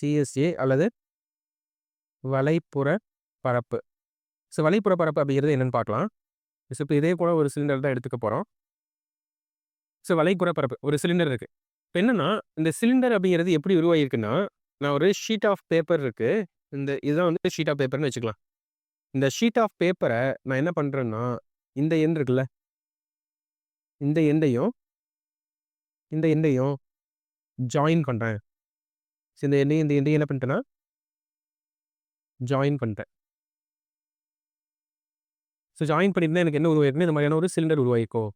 CSA அல்லது வலைப்புற பரப்பு. So வலைப்புற பரப்பு அப்படிங்கிறது என்னென்னு பார்க்கலாம். ஸோ இப்போ இதே போல் ஒரு சிலிண்டர் தான் எடுத்துக்க போகிறோம் ஸோ வலைப்புற பரப்பு ஒரு சிலிண்டர் இருக்குது இப்போ என்னென்னா இந்த சிலிண்டர் அப்படிங்கிறது எப்படி உருவாகிருக்குன்னா நான் ஒரு ஷீட் ஆஃப் பேப்பர் இருக்குது இந்த இதுதான் வந்து ஷீட் ஆஃப் பேப்பர்னு வச்சுக்கலாம். இந்த ஷீட் ஆஃப் பேப்பரை நான் என்ன பண்ணுறேன்னா இந்த எண் இருக்குல்ல? இந்த எண்டையும் இந்த எண்டையும் ஜாயின் பண்ணுறேன் ஸோ இந்த எண்ணையும் இந்த எண்டையும் என்ன பண்ணிட்டேன்னா ஜாயின் பண்ணிட்டேன். ஸோ ஜாயின் பண்ணியிருந்தா எனக்கு என்ன உருவாயிருக்குன்னு இந்த மாதிரியான ஒரு சிலிண்டர் உருவாயிருக்கும்.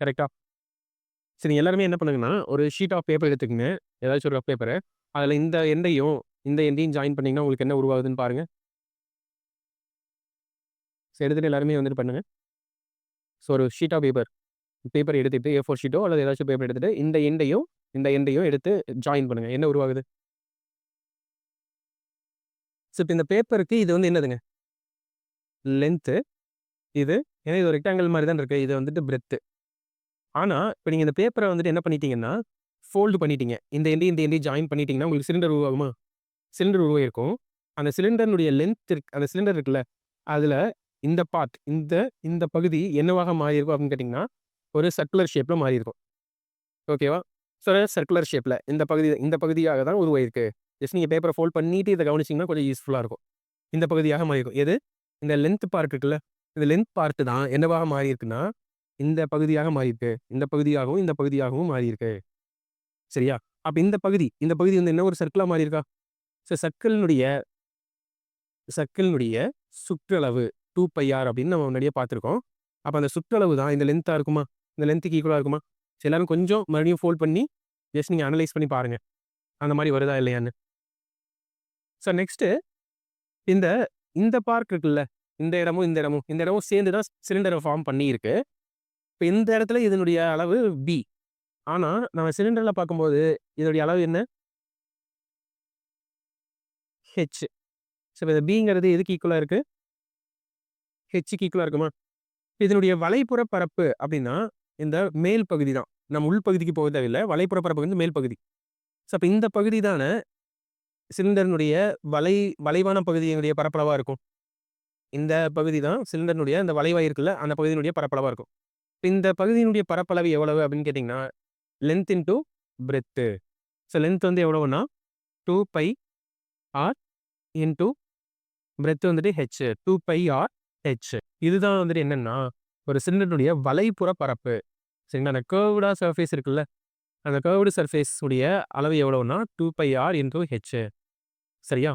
கரெக்டாக சரி எல்லாருமே என்ன பண்ணுங்கன்னா ஒரு ஷீட் ஆஃப் பேப்பர் எடுத்துக்கங்க. ஏதாச்சும் ஒரு பேப்பரை அதில் இந்த எண்டையும் இந்த எண்டையும் ஜாயின் பண்ணிங்கன்னா உங்களுக்கு என்ன உருவாகுதுன்னு பாருங்கள் ஸோ எடுத்துகிட்டு எல்லாருமே வந்துட்டு பண்ணுங்கள் ஸோ ஒரு ஷீட் ஆஃப் பேப்பர் பேப்பர் எடுத்துகிட்டு ஏ ஃபோர் ஷீட்டோ அல்லது ஏதாச்சும் பேப்பர் எடுத்துகிட்டு இந்த எண்டையும் இந்த எண்டையும் எடுத்து ஜாயின் பண்ணுங்கள் என்ன உருவாகுது? ஸோ இப்போ இந்த பேப்பருக்கு இது வந்து என்னதுங்க? லென்த்து இது ஏன்னா இது ஒரு ரெக்டாங்கிள் மாதிரி தான் இருக்குது இது வந்துட்டு பிரெத்து ஆனால் இப்போ நீங்கள் இந்த பேப்பரை வந்துட்டு என்ன பண்ணிட்டீங்கன்னா ஃபோல்டு பண்ணிட்டீங்க. இந்த எண்டி இந்த எண்டி ஜாயின் பண்ணிட்டீங்கன்னா உங்களுக்கு சிலிண்டர் உருவாகுமா? சிலிண்டர் உருவாயிருக்கும். அந்த சிலிண்டர்னுடைய லென்த் இருக்கு அந்த சிலிண்டர் இருக்குல்ல அதில் இந்த பார்ட் இந்த இந்த பகுதி என்னவாக மாறி இருக்கும் அப்படின்னு கேட்டிங்கன்னா ஒரு சர்க்குலர் ஷேப்பில் மாறி இருக்கும் ஓகேவா ஸோ சர்க்குலர் ஷேப்பில் இந்த பகுதி இந்த பகுதியாக தான் உருவாயிருக்கு. ஜஸ்ட் நீங்கள் பேப்பரை ஃபோல்ட் பண்ணிட்டு இதை கவனிச்சிங்கன்னா கொஞ்சம் யூஸ்ஃபுல்லாக இருக்கும். இந்த பகுதியாக மாறி இருக்கும் எது? இந்த லென்த் பார்ட் இருக்குல்ல? இந்த லென்த் பார்ட்டு தான் என்னவாக மாறி இருக்குன்னா இந்த பகுதியாக மாறி இருக்கு இந்த பகுதியாகவும் இந்த பகுதியாகவும் மாறி இருக்கு சரியா? அப்போ இந்த பகுதி இந்த பகுதி வந்து என்ன ஒரு சர்க்கிளாக மாறி இருக்கா ஸோ சர்க்கிளினுடைய சர்க்கிளினுடைய சுற்றளவு டூ பையார் அப்படின்னு நம்ம முன்னாடியே பார்த்துருக்கோம். அப்போ அந்த சுற்றளவு தான் இந்த லென்த்தாக இருக்குமா? இந்த லென்த்துக்கு ஈக்குவலாக இருக்குமா? எல்லாமே கொஞ்சம் மறுபடியும் ஃபோல்ட் பண்ணி ஜஸ்ட் நீங்கள் அனலைஸ் பண்ணி பாருங்கள் அந்த மாதிரி வருதா இல்லையான்னு. ஸோ நெக்ஸ்ட்டு இந்த இந்த பார்க் இருக்குல்ல இந்த இடமும் இந்த இடமும் இந்த இடமும் சேர்ந்து தான் சிலிண்டரை ஃபார்ம் பண்ணியிருக்கு இப்போ இந்த இடத்துல இதனுடைய அளவு பி ஆனால் நம்ம சிலிண்டரில் பார்க்கும்போது இதனுடைய அளவு என்ன? ஹெச் ஸோ இந்த பிங்கிறது எதுக்கு ஈக்குவலாக இருக்குது ஹெச்சுக்கு ஈக்குவலாக இருக்குமா? இதனுடைய வலைப்புற பரப்பு அப்படின்னா இந்த மேல் பகுதி தான். நம்ம உள்பகுதிக்கு போக தேவையில்லை வலைப்புற பரப்பு வந்து மேல் பகுதி. ஸோ அப்போ இந்த பகுதி தானே சிலிண்டர்னுடைய வலை வளைவான பகுதியினுடைய பரப்பளவாக இருக்கும். இந்த பகுதி தான் சிலிண்டர்னுடைய அந்த வளைவாக இருக்குல்ல அந்த பகுதியினுடைய பரப்பளவாக இருக்கும். இந்த பகுதியினுடைய பரப்பளவு எவ்வளவு அப்படின்னு கேட்டிங்கன்னா length into breadth so length வந்து எவ்வளவுன்னா two pi R into breadth வந்துட்டு H two pi R H இதுதான் வந்துட்டு என்னென்னா ஒரு சிலிண்டருடைய வலைப்புற பரப்பு. சரிங்களா? அந்த கேர்வ்டா சர்ஃபேஸ் இருக்குல்ல? அந்த கேர்வ்டு சர்ஃபேஸ் உடைய அளவு எவ்வளோன்னா two pi R into H சரியா?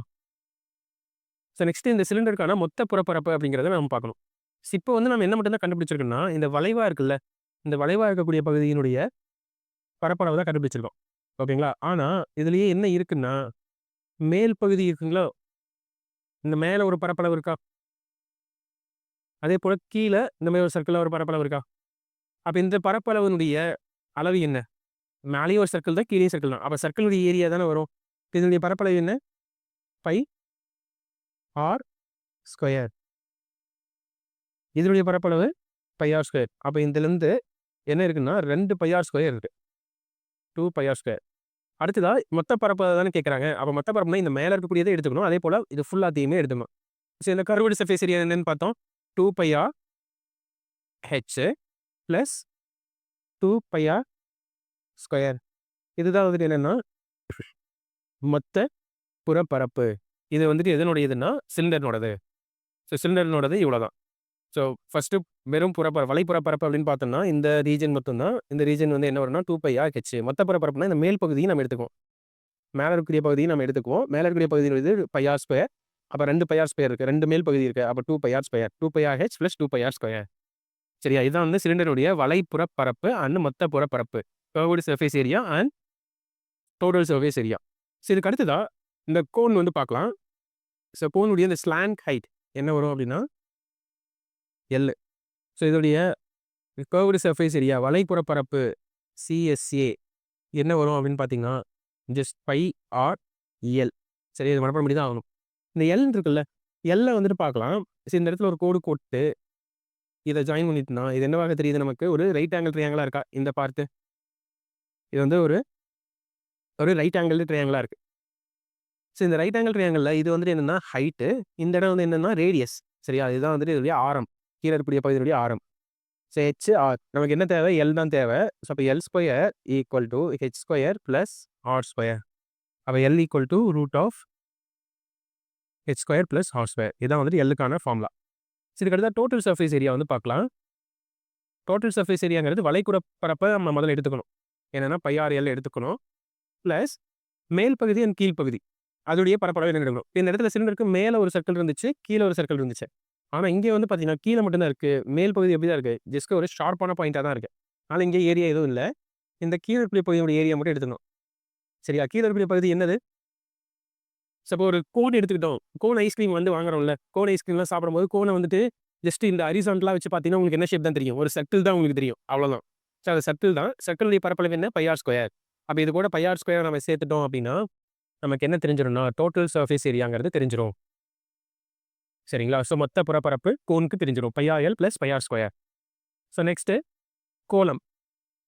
ஸோ நெக்ஸ்ட் இந்த சிலிண்டருக்கான மொத்த புறப்பரப்பு அப்படிங்கிறத நம்ம பார்க்கணும். இப்போ வந்து நம்ம என்ன மட்டும் தான் கண்டுபிடிச்சிருக்கோம்னா இந்த வளைவாக இருக்குல்ல? இந்த வளைவாக இருக்கக்கூடிய பகுதியினுடைய பரப்பளவு தான் கண்டுபிடிச்சிருக்கோம். ஓகேங்களா? ஆனால் இதுலேயே என்ன இருக்குன்னா மேல் பகுதி இருக்குங்களா? இந்த மேலே ஒரு பரப்பளவு இருக்கா? அதே போல் கீழே இந்த மாதிரி ஒரு சர்க்கிளில் ஒரு பரப்பளவு இருக்கா? அப்போ இந்த பரப்பளவினுடைய அளவு என்ன? மேலேயும் ஒரு சர்க்கிள் தான் கீழே சர்க்கிள் தான். அப்போ சர்க்கிளுடைய ஏரியா தானே வரும்? இதனுடைய பரப்பளவு என்ன? பை ஆர் ஸ்கொயர் இதனுடைய பரப்பளவு பையார் ஸ்கொயர் அப்போ இதுலேருந்து என்ன இருக்குன்னா ரெண்டு பையார் ஸ்கொயர் இருக்குது டூ பையார் ஸ்கொயர் அடுத்ததா மொத்த பரப்பு தானே கேட்குறாங்க அப்போ மொத்த பரப்புனா இந்த மேலே இருக்கக்கூடியதை எடுத்துக்கணும். அதே போல் இது ஃபுல்லாத்தையுமே எடுத்துக்கணும். ஸோ இந்த கருவடி சர்ஃபேஸ் ஏரியா என்னன்னு பார்த்தோம். Two pi R H plus two pi R square இதுதான் வந்துட்டு என்னென்னா மொத்த புறப்பரப்பு. இது வந்துட்டு எதனுடையதுன்னா சிலிண்டர்னோடது ஸோ சிலிண்டர்னோடது இவ்வளோ தான் ஸோ ஃபஸ்ட்டு வெறும் புறப்பர வலைப்புறப்பரப்பு அப்படின்னு பார்த்தோம்னா இந்த ரீஜன் மட்டும்தான். இந்த ரீஜன் வந்து என்ன வரும்னா டூ பையா ஹெச் மொத்த புறப்பரப்புனா இந்த மேல் பகுதியும் நம்ம எடுத்துக்குவோம். மேலே இருக்கக்கூடிய பகுதியும் நம்ம எடுத்துக்குவோம். மேலே இருக்கக்கூடிய பகுதியில் வந்து பையா ஸ்கொயர் அப்போ ரெண்டு பையார் ஸ்கொயர் இருக்குது ரெண்டு மேல் பகுதி இருக்குது அப்போ two pi R square two pi R H plus two pi R square சரியா? இதுதான் வந்து சிலிண்டருடைய வலைப்புற பரப்பு அண்ட் மொத்த புறப்பரப்பு curved surface area and total surface area so இதுக்கு அடுத்ததாக இந்த கோன் வந்து பார்க்கலாம். ஸோ கோனுடைய இந்த ஸ்லாங் ஹைட் என்ன வரும் அப்படின்னா எல் ஸோ இதோடைய கர்வ்டு சர்ஃபேஸ் ஏரியா வலைப்புற பரப்பு சிஎஸ்ஏ என்ன வரும் அப்படின்னு பார்த்தீங்கன்னா ஜஸ்ட் பை ஆர் எல் சரி இது மனப்பட முடிதான் ஆகணும். இந்த எல் இருக்குல்ல எல்ல வந்துட்டு பார்க்கலாம். சரி இந்த இடத்துல ஒரு கோடு கொட்டு இதை ஜாயின் பண்ணிட்டுனா இது என்னவாக தெரியுது நமக்கு? ஒரு ரைட் ஆங்கிள் ட்ரையாங்கிளாக இருக்கா? இந்த பார்த்து இது வந்து ஒரு ஒரு ரைட் ஆங்கிள் ட்ரையாங்கிளாக இருக்குது ஸோ இந்த ரைட் ஆங்கிள் ட்ரையாங்கிளில் இது வந்துட்டு என்னென்னா ஹைட்டு இந்த இடம் வந்து என்னென்னா ரேடியஸ் சரியா? இதுதான் வந்துட்டு இதோடைய ஆரம். கீழே இருக்கக்கூடிய பகுதியுடைய ஆரம். ஸோ ஹெச் ஆர் நமக்கு என்ன தேவை? எல் தான் தேவை. ஸோ அப்போ L square equal to H square plus R square அப்போ L equal to root of H square plus R square இதான் வந்துட்டு எல்லுக்கான ஃபார்முலா சரி இதுக்கு டோட்டல் சர்ஃபேஸ் ஏரியா வந்து பார்க்கலாம். டோட்டல் சர்ஃபேஸ் ஏரியாங்கிறது வளைக்குற பரப்பை நம்ம முதல்ல எடுத்துக்கணும். என்னென்னா பையாரியல் எடுத்துக்கணும். ப்ளஸ் மேல் பகுதி அண்ட் கீழ் பகுதி. அதோடைய பரப்பளவு என்ன எடுக்கணும்? இந்த இடத்துல சிலிண்டருக்கு மேலே ஒரு சர்க்கிள் இருந்துச்சு கீழே ஒரு சர்க்கிள் இருந்துச்சு. ஆனால் இங்கே வந்து பார்த்தீங்கன்னா கீழே மட்டும்தான் இருக்குது மேல் பகுதி எப்படி தான் இருக்குது ஜஸ்ட் ஒரு ஷார்ப்பான பாயிண்ட்டாக தான் இருக்குது ஆனால் இங்கே ஏரியா எதுவும் இல்லை. இந்த கீழே பகுதியோட ஏரியா மட்டும் எடுத்துக்கணும். சரியா? கீழே பகுதி என்னது? சப்போ ஒரு கோன் எடுத்துக்கிட்டோம். கோன் ஐஸ்கிரீம் வந்து வாங்குறோம்ல. கோன் ஐஸ்கிரீம்லாம் சாப்பிடும்போது கோனை வந்துட்டு ஜஸ்ட் இந்த அரிசான்ட்லாம் வச்சு பார்த்தீங்கன்னா உங்களுக்கு என்ன ஷேப் தான் தெரியும்? ஒரு சர்க்கிள் தான் உங்களுக்கு தெரியும். அவ்வளோதான் ஸோ அது சர்க்கிள் தான். சர்க்கிளுடைய பரப்பளவு என்ன? பையார் ஸ்கொயர் அப்போ இது கூட பையார் ஸ்கொயர் நம்ம சேர்த்துட்டோம் அப்படின்னா நமக்கு என்ன தெரிஞ்சிடும்னா டோட்டல் சர்ஃபேஸ் ஏரியாங்கிறது தெரிஞ்சிடும் சரிங்களா? ஸோ மொத்த புறப்பரப்பு கோனுக்கு தெரிஞ்சிடும் pi R L plus pi R square so next கோலம்.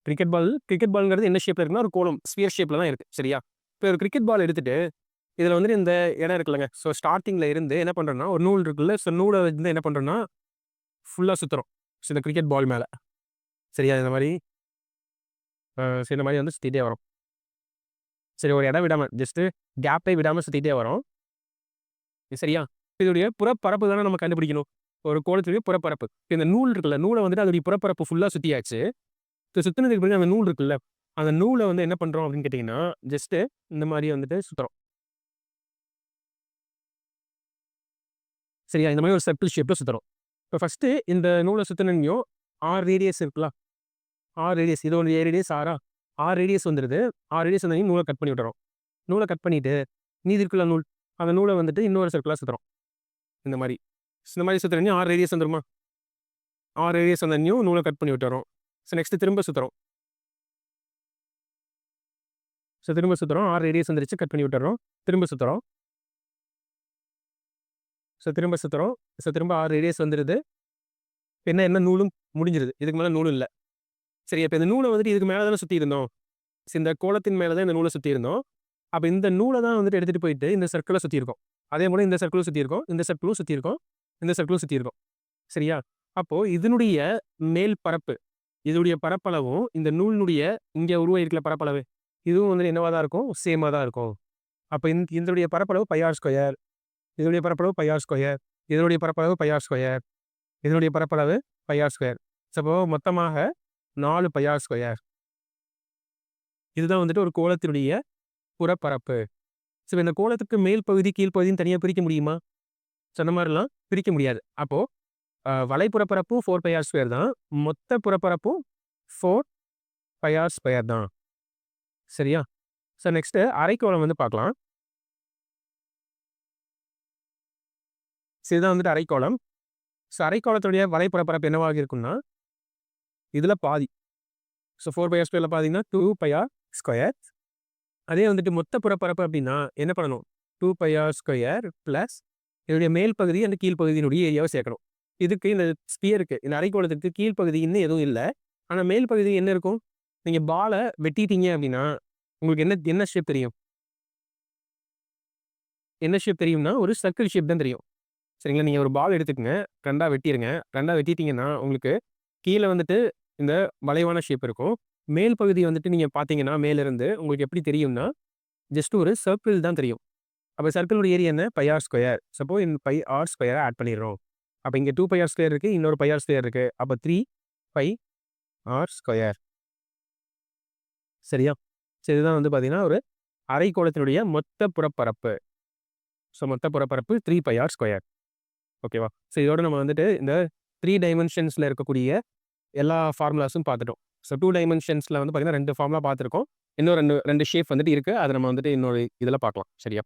கிரிக்கெட் பால் கிரிக்கெட் பால்ங்கிறது என்ன ஷேப்பில் இருக்குன்னா ஒரு கோலம். ஸ்பியர் ஷேப்பில் தான் இருக்குது சரியா? இப்போ ஒரு கிரிக்கெட் பால் எடுத்துகிட்டு இதில் வந்துட்டு இந்த இடம் இருக்குல்லங்க. ஸோ ஸ்டார்டிங்கில் இருந்து என்ன பண்ணுறோன்னா ஒரு நூல் இருக்குல்ல ஸோ நூலை வந்து என்ன பண்ணுறோன்னா ஃபுல்லாக சுற்றுறோம் ஸோ இந்த கிரிக்கெட் பால் மேலே. சரியா? இந்த மாதிரி சரி இந்த மாதிரி வந்து சுற்றிட்டே வரும். சரி ஒரு இடம் விடாமல் ஜஸ்ட்டு கேப்பே விடாமல் சுற்றிட்டே வரும். சரியா? இதோடைய புறப்பரப்பு தானே நம்ம கண்டுபிடிக்கணும். ஒரு கோலத்துடைய புறப்பரப்பு. இப்போ இந்த நூல் இருக்குல்ல நூலை வந்துட்டு அதோடைய புறப்பரப்பு ஃபுல்லாக சுற்றியாச்சு இப்போ சுற்றினதுக்கு பிறகு அந்த நூல் இருக்குல்ல அந்த நூலை வந்து என்ன பண்ணுறோம் அப்படின்னு கேட்டிங்கன்னா ஜஸ்ட்டு இந்த மாதிரி வந்துட்டு சுற்றுறோம் சரியா? இந்த மாதிரி ஒரு சர்க்கிள் ஷேப்பில் சுற்றுறோம் இப்போ ஃபஸ்ட்டு இந்த நூலை சுற்றினையும் ஆறு ரேடியஸ் இருக்குல்ல? ஆறு ரேடியஸ் இது ஒரு ரேடியஸ் ஆறா ஆறு ரேடியஸ் வந்துடுது ஆறு ரேடியஸ் வந்ததையும் நூலை கட் பண்ணி விட்டுறோம். நூலை கட் பண்ணிவிட்டு நீதி இருக்குல்ல நூல்? அந்த நூலை வந்துட்டு இன்னொரு சர்க்கிளாக சுற்றுறோம் இந்த மாதிரி. இந்த மாதிரி சுற்றுறனையும் ஆறு ரேடியஸ் வந்துருமா? ஆறு ரேடியஸ் வந்தனையும் நூலை கட் பண்ணி விட்டுறோம். ஸோ நெக்ஸ்ட்டு திரும்ப சுற்றுறோம் ஸோ திரும்ப சுற்றுறோம் ஆறு ரேடியஸ் வந்துருச்சு. கட் பண்ணி விட்டுறோம். திரும்ப சுற்றுறோம் ஸோ திரும்ப சுற்றுறோம் ஸோ திரும்ப ஆறு ரேடியஸ் வந்துடுது என்ன என்ன? நூலும் முடிஞ்சிருது. இதுக்கு மேலே நூலும் இல்லை. சரி இப்போ இந்த நூலை வந்துட்டு இதுக்கு மேலே தானே சுற்றி இருந்தோம் இந்த கோலத்தின் மேலே தான் இந்த நூலை சுற்றி இருந்தோம் அப்போ இந்த நூலை தான் வந்துட்டு எடுத்துகிட்டு போயிட்டு இந்த சர்க்கிளை சுற்றி இருக்கோம் அதே போல் இந்த சர்க்கிளும் சுற்றி இருக்கோம் இந்த சர்க்கிளும் சுற்றி இருக்கோம் இந்த சர்க்கிளும் சுற்றி இருக்கோம் சரியா? அப்போது இதனுடைய மேல் பரப்பு இதனுடைய பரப்பளவும் இந்த நூலினுடைய இங்கே உருவாயிருக்கிற பரப்பளவு இதுவும் வந்து என்னவாக தான் இருக்கும் சேமாக தான் இருக்கும். அப்போ இந்த இதனுடைய பரப்பளவு பையார் ஸ்கொயர் இதனுடைய பரப்பளவு பையார் ஸ்கொயர் இதனுடைய பரப்பளவு பையார் ஸ்கொயர் இதனுடைய பரப்பளவு பையார் ஸ்கொயர் சப்போ மொத்தமாக நாலு பையார் ஸ்கொயர் இதுதான் வந்துட்டு ஒரு கோலத்தினுடைய புறப்பரப்பு. ஸோ இந்த கோலத்துக்கு மேல் பகுதி கீழ்ப்பகுதின்னு தனியாக பிரிக்க முடியுமா? சொன்ன மாதிரிலாம் பிரிக்க முடியாது. அப்போது வலைப்புறப்பரப்பும் ஃபோர் பையார் ஸ்கொயர் தான். மொத்த புறப்பரப்பும் ஃபோர் பையார் ஸ்கொயர் தான். சரியா? ஸோ நெக்ஸ்ட்டு அரைக்கோளம் வந்து பார்க்கலாம். இதுதான் வந்துட்டு அரைக்கோளம். ஸோ அரைக்கோளத்துடைய வலைப்பரப்பரப்பு என்னவாக இருக்கும்னா இதில் பாதி. ஸோ ஃபோர் பை ஸ்கொயரில் பார்த்தீங்கன்னா டூ பையா ஸ்கொயர் அதே வந்துட்டு மொத்த புறப்பரப்பு அப்படின்னா என்ன பண்ணணும்? டூ பையா ஸ்கொயர் ப்ளஸ் இதனுடைய மேல் பகுதி அந்த கீழ்ப்பகுதியினுடைய ஏரியாவை சேர்க்கணும். இதுக்கு இந்த ஸ்பியருக்கு இந்த அரைக்கோளத்துக்கு கீழ்ப்பகுதி இன்னும் எதுவும் இல்லை. ஆனால் மேல் பகுதி என்ன இருக்கும்? நீங்கள் பாலை வெட்டிட்டீங்க அப்படின்னா உங்களுக்கு என்ன என்ன ஷேப் தெரியும்? என்ன ஷேப் தெரியும்னா ஒரு சர்க்கிள் ஷேப் தான் தெரியும். சரிங்களா? நீங்கள் ஒரு பால் எடுத்துக்கங்க. ரெண்டாக வெட்டிடுங்க ரெண்டாக வெட்டிட்டீங்கன்னா உங்களுக்கு கீழே வந்துட்டு இந்த வளைவான ஷேப் இருக்கும். மேல் பகுதி வந்துட்டு நீங்கள் பார்த்தீங்கன்னா மேலிருந்து உங்களுக்கு எப்படி தெரியும்னா ஜஸ்ட் ஒரு சர்க்கிள் தான் தெரியும். அப்போ சர்க்கிளோட ஏரியா என்ன? பை ஆர் ஸ்கொயர் சப்போ இந்த பை ஆர் ஸ்கொயரை ஆட் பண்ணிடுறோம். அப்போ இங்கே டூ பை ஆர் ஸ்கொயர் இருக்குது இன்னொரு பை ஆர் ஸ்கொயர் இருக்குது அப்போ த்ரீ பை ஆர் ஸ்கொயர் சரியா? சரி இதுதான் வந்து பார்த்தீங்கன்னா ஒரு அரைக்கோளத்தினுடைய மொத்த புறப்பரப்பு. ஸோ மொத்த புறப்பரப்பு த்ரீ பை ஆர் ஸ்கொயர் ஓகேவா? ஸோ இதோட நம்ம வந்துட்டு இந்த த்ரீ டைமென்ஷன்ஸில் இருக்கக்கூடிய எல்லா ஃபார்முலாஸும் பார்த்துட்டோம். ஸோ டூ டைமென்ஷன்ஸில் வந்து பார்த்தீங்கன்னா ரெண்டு ஃபார்முலா பார்த்துருக்கோம். இன்னும் ரெண்டு ரெண்டு ஷேப் வந்துட்டு இருக்குது அதை நம்ம வந்துட்டு இன்னொரு இதில் பார்க்கலாம். சரியா?